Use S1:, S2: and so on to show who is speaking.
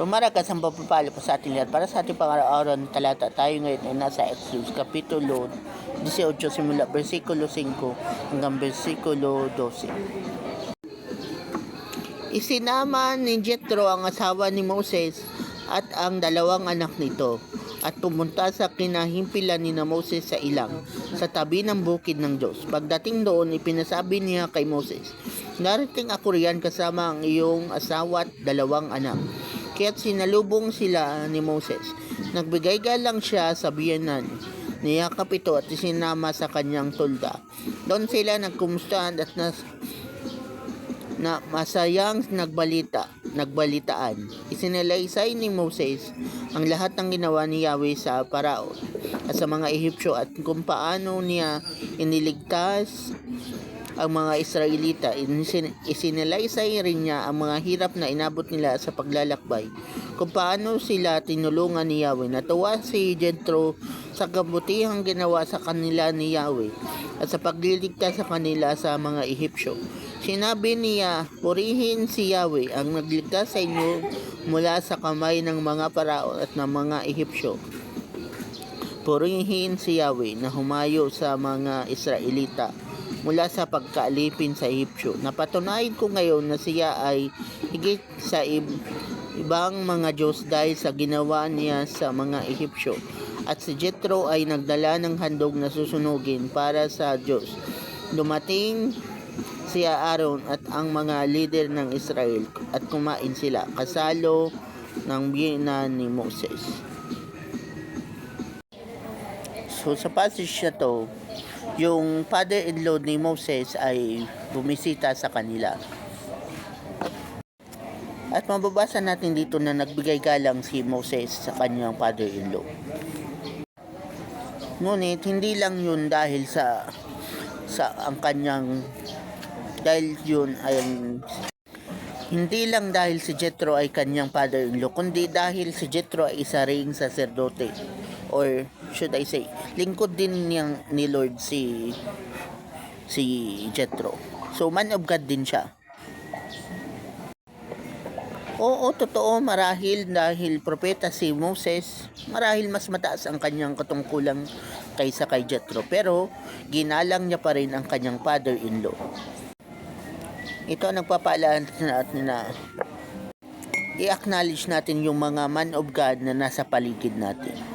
S1: Tumarakas ang papapalo po sa ating lahat. Para sa ating pang-araw na talata, tayo ngayon ay nasa Exodus, Kapitulo 18, simula versikulo 5 hanggang versikulo 12. Isinama ni Jethro ang asawa ni Moses at ang dalawang anak nito at pumunta sa kinahimpilan ni na Moses sa ilang sa tabi ng bukid ng Diyos. Pagdating doon, ipinasabi niya kay Moses, Darating ako riyan kasama ang iyong asawa at dalawang anak. Kaya't sinalubong sila ni Moses. Nagbigay galang siya sa biyanan. Niyakap ito at isinama sa kanyang tulda. Doon sila nagkumustahan at nas, na masayang nagbalita, nagbalitaan. Isinalaysay ni Moses ang lahat ng ginawa ni Yahweh sa Parao at sa mga Ehipsyo at kung paano niya iniligtas ang mga Israelita. Isin- Isinalaysay rin niya ang mga hirap na inabot nila sa paglalakbay. Kung paano sila tinulungan ni Yahweh. Natuwa si Jethro sa kabutihang ginawa sa kanila ni Yahweh at sa pagliligtas sa kanila sa mga Ehipsyo. Sinabi niya, purihin si Yahweh ang nagligtas sa inyo mula sa kamay ng mga parao at ng mga Ehipsyo. Purihin si Yahweh na humayo sa mga Israelita mula sa pagkaalipin sa Ehipsyo. Napatunayan ko ngayon na siya ay higit sa ib- ibang mga Diyos dahil sa ginawa niya sa mga Ehipsyo. At si Jethro ay nagdala ng handog na susunugin para sa Diyos. Dumating si Aaron at ang mga leader ng Israel at kumain sila kasalo ng biyena ni Moses. So sa passage na to, yung father-in-law ni Moses ay bumisita sa kanila. At mababasa natin dito na nagbigay galang si Moses sa kanyang father-in-law. Ngunit hindi lang yun dahil sa sa ang kanyang dahil yun ay hindi lang dahil si Jethro ay kanyang father-in-law, kundi dahil si Jethro ay isa ring saserdote or should I say, lingkod din niyang ni Lord si si Jethro. So man of God din siya. Oo, totoo, marahil dahil propeta si Moses, marahil mas mataas ang kanyang katungkulang kaysa kay Jethro. Pero, ginalang niya pa rin ang kanyang father-in-law. Ito ang nagpapaalaan natin na i-acknowledge natin yung mga man of God na nasa paligid natin.